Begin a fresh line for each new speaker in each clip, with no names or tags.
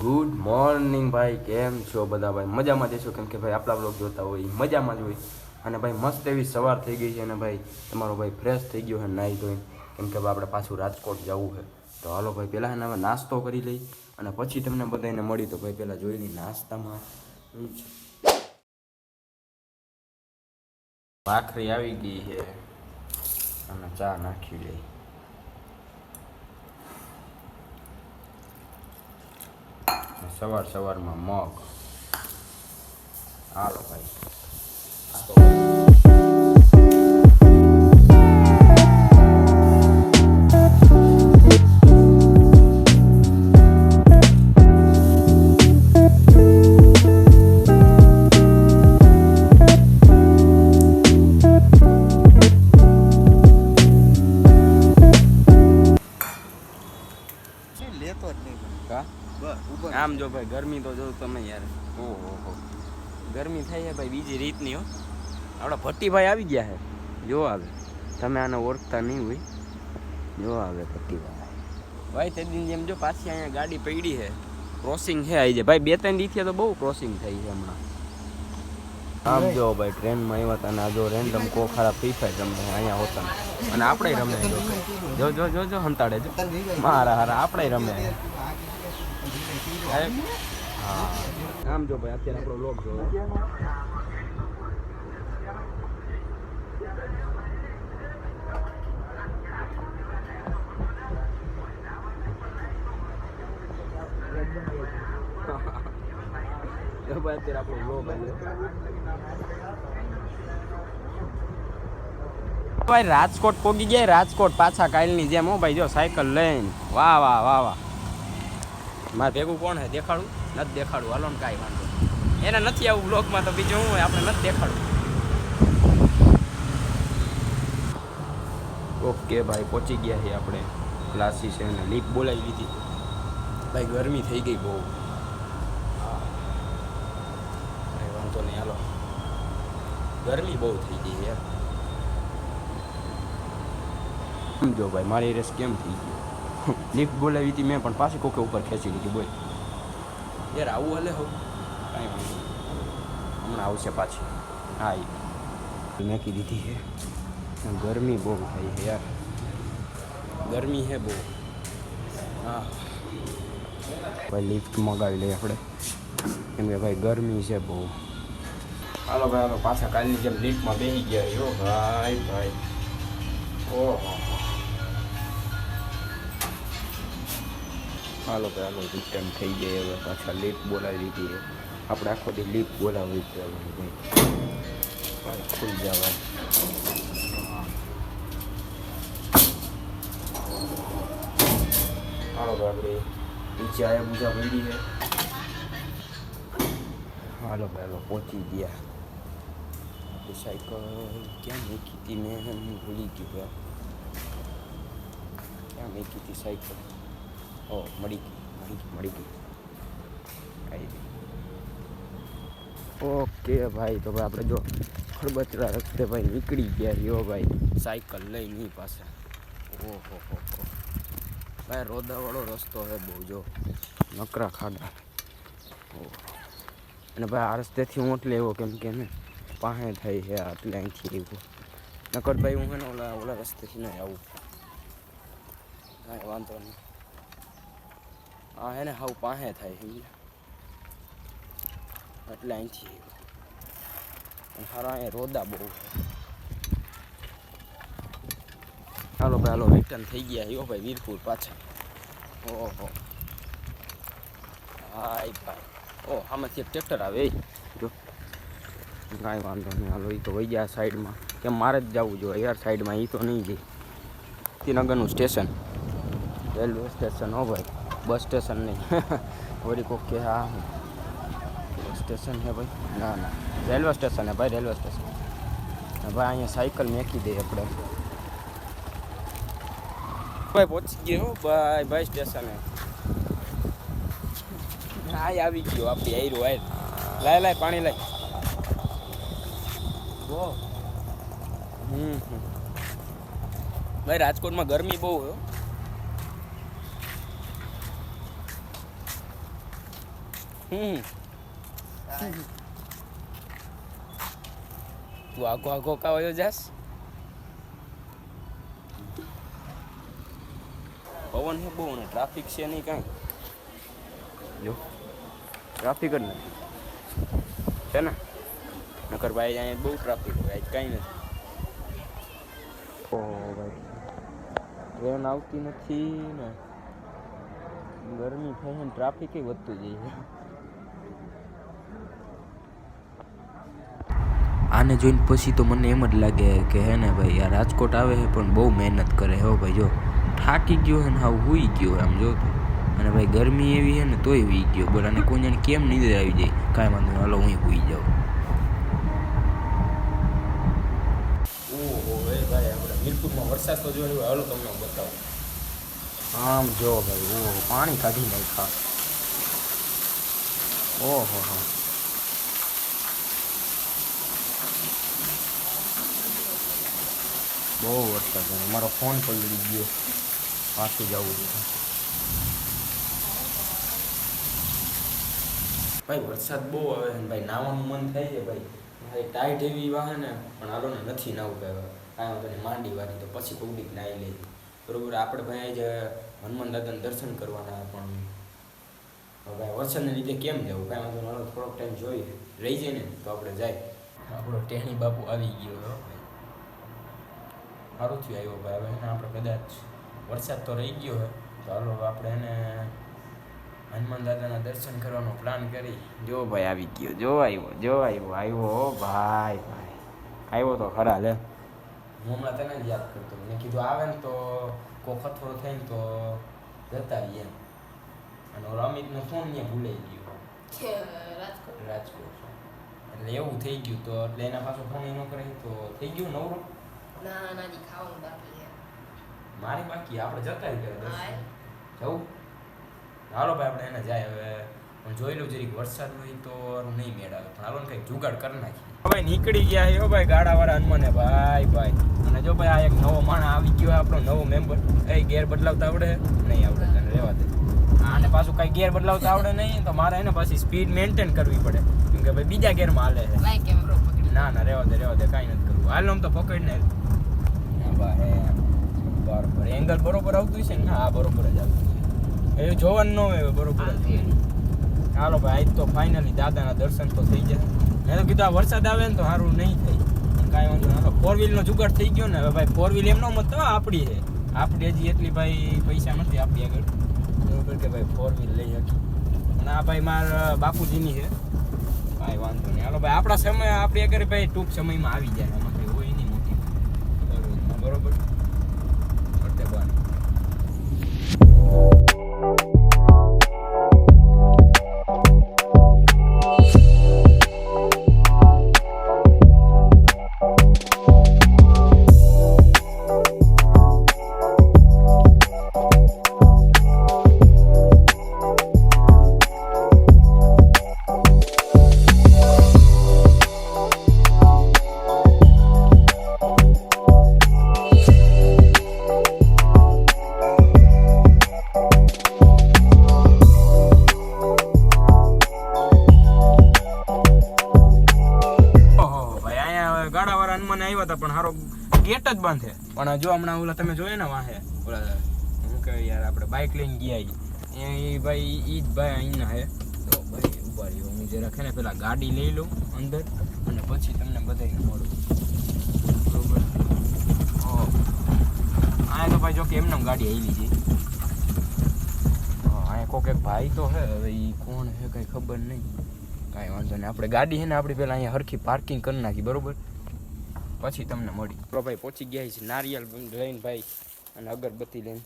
Good morning ભાઈ. કેમ છો બધા ભાઈ? મજામાં જશો કેમ કે ભાઈ આપણા બ્લોગ જોતા હોય મજામાં જ હોય. અને ભાઈ મસ્ત એવી સવાર થઈ ગઈ છે અને ભાઈ તમારો ભાઈ ફ્રેશ થઈ ગયો છે, નાહી ધોઈને. કેમ કે આપણે પાછું રાજકોટ જવું છે. તો હાલો ભાઈ, પહેલાં એને હવે નાસ્તો કરી લઈ. અને પછી તમને બધાને મળી તો ભાઈ પહેલાં જોઈ લઈ નાસ્તામાં. ભાખરી આવી ગઈ છે. અને ચા નાખી લઈ અને સવાર સવારમાં મગ. હાલો ભાઈ.
લેતો જ નહીં.
કા?
બસ
આમ જો ભાઈ ગરમી તો જો તમે યાર. ઓહો હો ગરમી થાય છે ભાઈ બીજી રીતની હો. આપણા ભટ્ટીભાઈ આવી ગયા છે. જો આવે તમે આને ઓળખતા નહીં હોય. જો આવે ભટ્ટીભાઈ. ભાઈ તે દિન જેમ જો પાછી અહીંયા ગાડી પડી છે. ક્રોસિંગ છે આવી જાય. ભાઈ બે ત્રણ દીથી તો બહુ ક્રોસિંગ થઈ છે હમણાં. આમ જો ભાઈ ટ્રેનમાં આવ્યા હતા અને આ જો રેન્ડમ કો ખરા ફ્રી ફાયર રમે અહીંયા હોતા અને આપણે રમે જો જો જો જો હંતાડે જો. મારા હારા આપણે રમે હા. આમ જો ભાઈ, અત્યારે આપણો લોક જો ભાઈ લોક રાજકોટ પોગી ગયા, રાજકોટ પાછા કાલની જેમ, હો ભાઈ, જો સાયકલ લઈને. વાહ વાહ વાહ વાહ. મારે ભેગું કોણ હે? દેખાડું? નથી દેખાડું. હાલો ને કાંઈ વાંધો. એને નથી આવું બ્લોગમાં તો બીજું હોય? આપણે નથી દેખાડું. ઓકે ભાઈ, પહોંચી ગયા છે આપણે. ક્લાસી છે અને લીપ બોલાવી લીધી. ભાઈ, ગરમી થઈ ગઈ બહુ હા. કાંઈ વાંધો નહીં હાલો ગરમી બહુ થઈ ગઈ યાર સમજો ભાઈ મારી રેસ કેમ થઈ ગઈ? લિફ્ટ બોલાવી હતી મેં પણ પાછી કોકે ઉપર ખેંચી લીધી બોલ. યાર આવું હલે હો. કાંઈ વાંધો હમણાં આવશે પાછી. હા એ મેકી દીધી છે. ગરમી બહુ થાય છે યાર. ગરમી છે બહુ. હા. ભાઈ લિફ્ટ મગાવી લઈએ આપણે. કેમ કે ભાઈ ગરમી છે બહુ. હાલો ભાઈ, હાલો, પાછા કાલની જેમ લિફ્ટમાં બેસી ગયા યો ભાઈ ભાઈ. ઓહો. હાલો ભાઈ, હાલો રિટર્ન થઈ જાય હવે પાછા લીફ બોલાવી દીધી આપણે આખો દી લીફ બોલાવી ભાઈ. ખુલ જવા હાલો ભાઈ, આપણે નીચે આયા પૂજા પડી છે હાલો ભાઈ, હાલો, પહોંચી ગયા. ક્યાં મૂકી હતી મેં હું ભૂલી ગયું યાર ક્યાં મૂકી હતી સાયકલ ઓ મળી ગઈ મળી ગઈ મળી ગઈ આવી ગઈ ઓકે ભાઈ તો ભાઈ આપણે જો ખડબચરા રસ્તે ભાઈ નીકળી ગયા યો ભાઈ સાયકલ નહીં પાસે ઓહો, હો હો. ભાઈ રોદાવાળો રસ્તો હે બહુ, જો. નકરા ખાડા. અને ભાઈ આ રસ્તેથી હું એટલે એવો કેમ કે ને? પાસે થઈ છે એટલે અહીંથી એવું. નકર ભાઈ હું હેને ઓલા ઓલા રસ્તેથી નહીં આવું. કાંઈ વાંધો નહીં. હા હે ને હાવ પાસે થાય સમજ્યા એટલે અહીંથી અને હારા અહીંયા રોદા બહુ છે હાલો ભાઈ, હાલો રિટર્ન થઈ ગયા યો ભાઈ, વીરપુર પાછા. ઓહો. હાય ભાઈ. ઓ આમાંથી એક ટ્રેક્ટર આવે કાંઈ વાંધો નહીં. હાલો એ તો વહી ગયા સાઈડમાં. કેમ મારે જ જવું જોઈએ યાર સાઈડમાં એ તો નહીં જઈ શ્રીનગરનું સ્ટેશન. રેલવે સ્ટેશન હો ભાઈ. બસ સ્ટેશન નહીં. વળી કોક કે, હા બસ સ્ટેશન હે ભાઈ. ના ના. રેલવે સ્ટેશન હે ભાઈ, રેલવે સ્ટેશન. ભાઈ અહીંયા સાયકલ મેકી દે આપણે. ભાઈ પહોંચી ગયો ભાઈ ભાઈ સ્ટેશને. હા, આવી ગયો, આપણી આયરું આયર. લાય લાય, પાણી લાય. ઓ હમ. હમ ભાઈ, રાજકોટમાં ગરમી બહુ હોય હમ. તું આખો આખો કાવાયો જાસ? પવન છે બહુ ને ટ્રાફિક છે નહીં કાંઈ. જો. ટ્રાફિક જ નથી. છે ને? નકર ભાઈ અહીંયા બહુ ટ્રાફિક હોય આજ કાંઈ નથી. ઓહો ભાઈ. ટ્રેન આવતી નથી ને. ગરમી થાય છે ને ટ્રાફિક વધતું જાય
આને જોઈને પછી તો મને એમ જ લાગે કે હે ને ભાઈ આ રાજકોટ આવે છે પણ બહુ મહેનત કરે હો ભાઈ જો થાકી ગયો છે ને હાવ હુઈ ગયો આમ જો તો. અને ભાઈ ગરમી એવી છે ને તોય હુઈ ગયો. બોલ અને કોઈ જાણે કેમ નીંદર આવી જાય? કાંઈ વાંધો હાલો હું હુઈ જાઉં
ઓહો એ મીરપુરમાં વરસાદ તો જોયો હાલો તમને બતાવું. આમ જો ભાઈ ઓહો પાણી કાઢી નાખા ઓહો હો. બહુ વરસાદ છે. મારો ફોન પલળી ગયો. પાછું જવું છે. ભાઈ વરસાદ બહુ આવે છે ભાઈ નાવાનું મન થાય છે ભાઈ. ભાઈ ટાઈટ એવી વાહે ને પણ હાલો ને નથી નાવું ભાઈ કાંઈ વાંધો નહીં માંડી વાળી તો પછી પબ્લિક નાઈ લે. બરોબર? આપણે ભાઈ જ હનુમાન દાદાના દર્શન કરવાના પણ હવે ભાઈ વરસાદને લીધે કેમ જવું? કાંઈ વાંધો નહીં થોડોક ટાઈમ જોઈએ. રહી જાય ને તો આપણે જાય. આપણો ટેણી બાપુ આવી ગયો હો ભાઈ. સારું થયું આવ્યો ભાઈ. હવે એને આપણે કદાચ વરસાદ તો રહી ગયો હોય તો હાલો આપણે એને હનુમાન દાદાના દર્શન કરવાનો પ્લાન કરી. જો ભાઈ આવી ગયો જો આવ્યો જો આવ્યો. આવ્યો ભાઈ ભાઈ. આવ્યો તો ખરા લે. હું હમણાં તને જ યાદ કરતો મેં કીધું આવે ને તો કોઈ ખતરો થઈને તો જતા આવીએ એમ. અને ઓલો અમિતનો ફોન ત્યાં ભૂલાઈ ગયો.
રાજકોટ?
રાજકોટ. એટલે એવું થઈ ગયું તો એટલે એના પાછો ફોન એનો કરે તો થઈ ગયું નવરો?
ના નાની ખાવાનું બાકી છે.
મારી બાકી? આપણે જતા જ કરે જવું? હાલો ભાઈ આપણે એને જાય હવે. પણ જોઈ લઉં જરીક વરસાદ હોય તો નહીં મેળ આવે પણ હાલો કંઈક જુગાડ કરી નાખીએ. ભાઈ નીકળી ગયા હો ભાઈ ગાડાવાળા હનુમાને. ભાઈ ભાઈ. અને જો ભાઈ આ એક નવો માણસ આવી ગયો આપણો નવો મેમ્બર એ ગેર બદલાવતા આવડે? નહીં આવડે તને રહેવા દે. આને પાછું કઈ ગેર બદલાવતા આવડે નહીં તો મારે એને પાછી સ્પીડ મેન્ટેન કરવી પડે. કેમ કે ભાઈ બીજા ગેરમાં હાલે છે ના ના રહેવા દે રહેવા દે કાંઈ નથી કરવું. હાલ આમ તો પકડીને બરોબર. એંગલ બરોબર આવતું છે ને? હા બરોબર જ આવતું છે એ જોવાનું ન હોય બરોબર જ. હાલો ભાઈ, આજ તો ફાઇનલી દાદાના દર્શન તો થઈ જાય મેં તો કીધું આ વરસાદ આવે ને તો સારું નહીં થાય. કાંઈ વાંધો હાલો ફોર વ્હીલનો જુગાડ થઈ ગયો ને, હવે ભાઈ ફોર વ્હીલ એમનો મત આપણી છે. આપણી હજી એટલી ભાઈ પૈસા નથી આપણી આગળ. બરોબર કે ભાઈ ફોર વ્હીલ લઈ શકી પણ આ ભાઈ મારા બાપુજીની છે. કાંઈ વાંધો નહીં. હાલો ભાઈ, આપણા સમય, આપણી આગળ ભાઈ ટૂંક સમયમાં આવી જાય. એમાં કંઈ હોય નહીં મોટી. બરોબર બરોબર? Thank બંધ હતા, પણ હારો ગેટ જ બંધ છે. પણ જો હમણાં ઓલા તમે જોયે ને વાહે, ઓલા હું કે યાર, આપણે બાઇક લઈને ગયા. એ ભાઈ, ઈ જ ભાઈ અહીંના હે તો ભાઈ ઊભા રહ્યો. હું જરાક રાખે ને પેલા ગાડી લઈ લઉં અંદર, અને પછી તમને બધાને મળું. બરોબર? આ તો ભાઈ જો કે એમને એમ ગાડી આવી છે. અહીંયા કોક એક ભાઈ તો હે હવે એ કોણ હે કંઈ ખબર નહીં. કાંઈ વાંધો નહીં. આપણે ગાડી છે ને આપણી પહેલાં અહીંયા હરખી પાર્કિંગ કરી નાખી, બરોબર? પછી તમને મળી આપણો ભાઈ પહોંચી ગયા છે નારિયેલ લઈને ભાઈ અને અગરબત્તી લઈને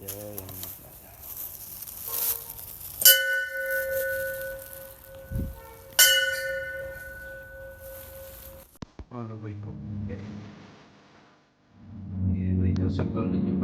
જય હનુમાન દાદા. હાલો ભાઈ પહોંચી ગયા. એ ભાઈ દર્શન કરી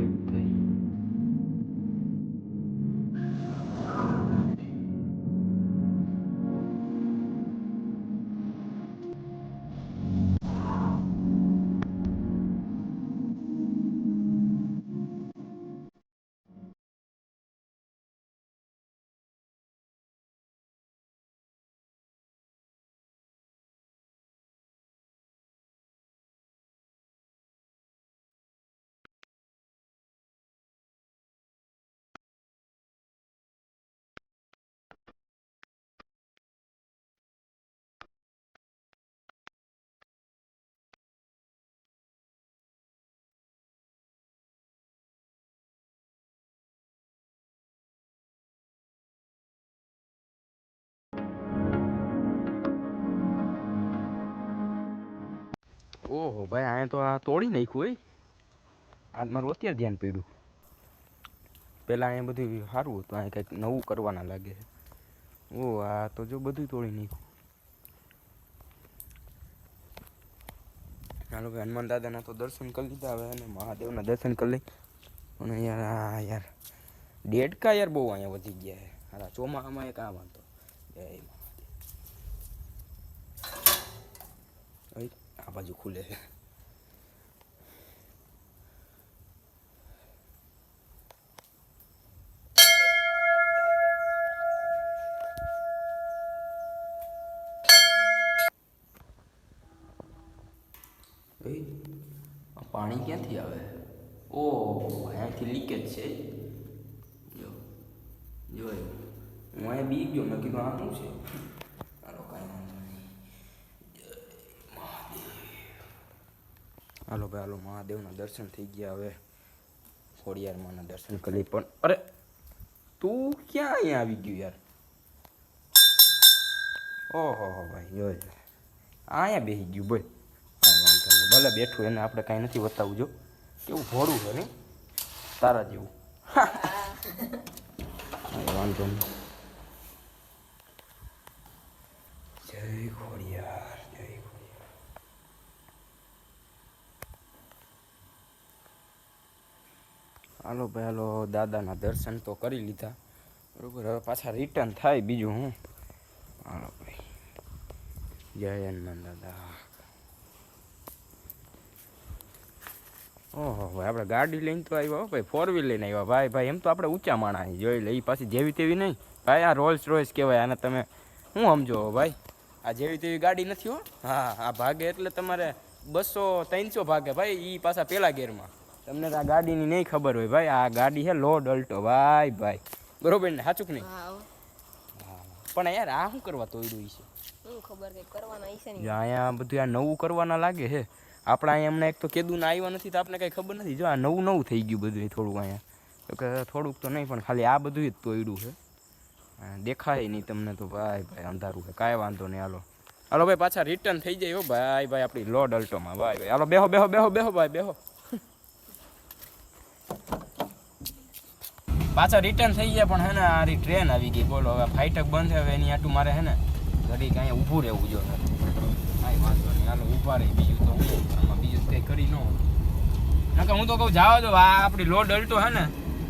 ઓહો, ભાઈ અહીંયા તો આ તોડી નાખ્યું હોય આજ મારું અત્યારે ધ્યાન પડ્યું. પહેલાં અહીંયા બધું સારું હતું અહીંયા કંઈક નવું કરવાના લાગે છે. ઓ આ તો જો બધું તોડી નાખ્યું. ચાલો ભાઈ, હનુમાન દાદાના તો દર્શન કરી લીધા હવે, અને મહાદેવના દર્શન કરી લઈ. પણ યાર, આ યાર દેડકા યાર બહુ અહીંયા વધી ગયા છે. હારા, ચોમાસામાં એક આ વાંધો. જય આ બાજુ ખુલે છે પાણી ક્યાંથી આવે? ઓ, અહીંયાથી લીકેજ છે? જો જો હું અહીંયા બી ગયો, મેં કીધું આ શું છે ચાલો કાંઈ વાંધો નહીં જય મહાદેવ હાલો મહાદેવના દર્શન થઈ ગયા હવે. ખોડિયારમાંના દર્શન કરી. પણ અરે તું ક્યાં અહીંયા આવી ગયું યાર? ઓહો હો ભાઈ જો. અહીંયા બેસી ગયું બોલ. વાંધો નહીં. ભલે બેઠું એને આપણે કાંઈ નથી બતાવવું જો. કેવું ભોળું છે ને? તારા જેવું. વાંધો નહીં જય ખોડિયાર જય ખોડિયાર હાલો ભાઈ, હાલો, દાદાના દર્શન તો કરી લીધા. બરાબર, હવે પાછા રિટર્ન થાય બીજું હું. હાલો ભાઈ, જય હનુમાન દાદા. ઓહો, ભાઈ, આપણે ગાડી લઈને તો આવ્યા હો ભાઈ ફોર વ્હીલ લઈને આવ્યા. ભાઈ ભાઈ, એમ તો આપણે ઊંચા માણા જોઈ લે એ પાછી જેવી તેવી નહીં. ભાઈ, આ રોલ્સ રોયસ કહેવાય, આને તમે શું સમજો ભાઈ? આ જેવી તેવી ગાડી નથી હો. હા, આ ભાગે એટલે તમારે બસો, ત્રણસો ભાગે ભાઈ એ પાછા પેલા ગેરમાં. તમને તો આ ગાડીની નહીં ખબર હોય ભાઈ આ ગાડી છે લોડ અલ્ટો. ભાઈ ભાઈ. બરોબર ને? સાચું કે નહીં?
હા
પણ યાર આ શું કરવા તોડ્યું છે? અહીંયા બધું આ નવું કરવાના લાગે છે. આપણે અહીંયા હમણાં એક તો કેદું ના આવ્યા નથી તો આપણે કંઈ ખબર નથી. જો આ નવું નવું થઈ ગયું બધું થોડું અહીંયા. તો કે થોડુંક તો નહીં પણ ખાલી આ બધું જ તોડ્યું છે. દેખાય નહીં તમને તો. ભાઈ ભાઈ અંધારું છે. કાંઈ વાંધો નહીં. હાલો. હાલો ભાઈ પાછા રિટર્ન થઈ જાય હો. ભાઈ ભાઈ આપણી લોડ અલ્ટોમાં. ભાઈ ભાઈ. હાલો બેહો બેહો બેહો બેહો ભાઈ બેહો. પાછા રિટર્ન થઈ ગયા, પણ હે ને આરી ટ્રેન આવી ગઈ. બોલો, હવે ફાઈટક બંધ હવે એની આટું મારે હે ને ઘડીક અહીંયા ઊભું રહેવું જો કાંઈ વાંધો નહીં, હાલો, ઊભા રહી. બીજું તો હું બીજું કંઈ કરી ન નકર હું તો કહું જાવ દો આ આપણી લોડ અલટો હે ને,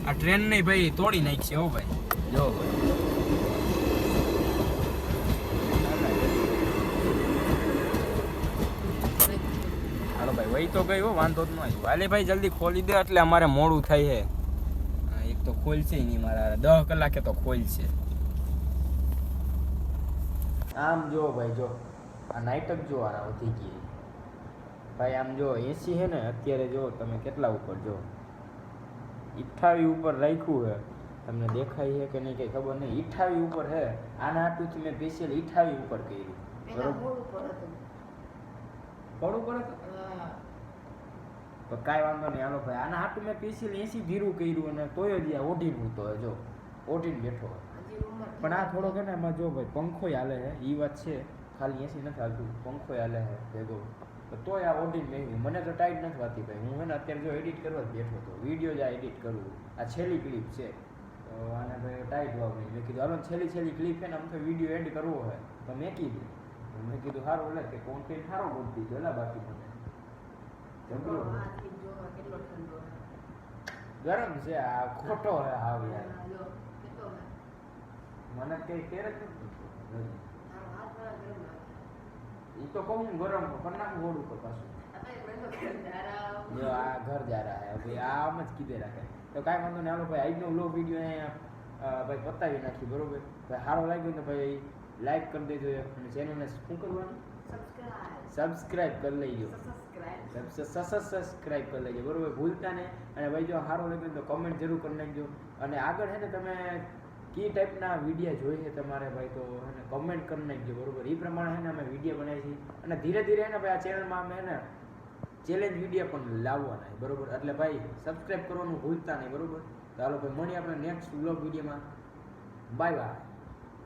આ ટ્રેન નહીં ભાઈ તોડી નાખશે, હો ભાઈ. જો. ભાઈ હાલો ભાઈ, વહી તો હો, વાંધો જ ન આવ્યો ભાઈ જલ્દી ખોલી દે, એટલે અમારે મોડું થાય છે તો ખોલશે નહીં મારા દસ કલાકે તો ખોલશે. આમ જો ભાઈ જો. આ નાઇટક જો આ વધી ગઈ ભાઈ આમ જો એસી છે ને અત્યારે જો તમે કેટલા ઉપર જો? ઇઠાવી ઉપર રાખ્યું છે. તમને દેખાય છે કે નહીં કંઈ ખબર નહીં. ઇઠાવી ઉપર છે. આના હાટુથી મેં સ્પેશિયલ ઇઠાવી ઉપર કર્યું. બરોબર?
પડ ઉપર હતું? હા.
તો કાંઈ વાંધો નહીં. હાલો ભાઈ આના હાટું મેં સ્પેશિયલ એસી ધીરું કર્યું અને તોય જ આ ઓઢીને હું તો જો ઓઢીને બેઠો પણ આ થોડોક હે ને એમાં જો ભાઈ પંખો હાલે છે એ વાત છે. ખાલી એસી નથી હાલતું પંખોય હાલે છે ભેગો. તો તોય આ ઓઢીને મેળવી મને તો ટાઈટ નથી વાતી ભાઈ. હું હે ને અત્યારે જો એડિટ કરવા જ બેઠો હતો. વીડિયો જ આ એડિટ કરું. આ છેલ્લી ક્લિપ છે. તો આને ભાઈ ટાઈટ નહીં. મેં કીધું હાલો છેલ્લી છેલ્લી ક્લિપ છે ને તો વીડિયો એડ કરવો હોય. તો મેં કીધું. મેં કીધું સારું એટલે કે કોન્ટેન્ટ સારો બોલતી જો લા બાકી મને જબરો
હાથથી જોવા કેટલો ઠંડો છે.
ગરમ છે, આ ખોટો હે હાવ યાર. મને કઈ કેર. ઈ તો કહું ગરમ પણ નાખું ગોળું
તો પાછું
જો આ ઘર જા હે ભાઈ આમ જ કીધે રાખે તો કાંઈ વાંધો નહીં, હાલો ભાઈ, આજનો લો વીડિયો અહીંયા ભાઈ પતાવી નાખી બરોબર સારો લાગ્યો ને ભાઈ લાઈક કરી દેજો અને ચેનલને શું કરવાનું. સબસ્ક્રાઇબ કરી
લઈએ.
સબસ્ક્રાઇબ કરી લેજો. બરોબર? ભૂલતા ને અને ભાઈ જો સારો લાગ્યો તો કમેન્ટ જરૂર કરી નાખજો. અને આગળ છે ને તમે કઈ ટાઈપના વિડીયા જોઈએ છે તમારે ભાઈ તો એને કમેન્ટ કરી નાખજો. બરોબર? એ પ્રમાણે છે ને અમે વીડિયો બનાવીએ છીએ. અને ધીરે ધીરે ને ભાઈ આ ચેનલમાં અમે ને ચેલેન્જ વીડિયો પણ લાવવાના છે. બરોબર? એટલે ભાઈ સબસ્ક્રાઇબ કરવાનું ભૂલતા નહીં. બરોબર? તો હાલો ભાઈ મળીએ આપણે નેક્સ્ટ વ્લોગ વિડીયોમાં. Bye bye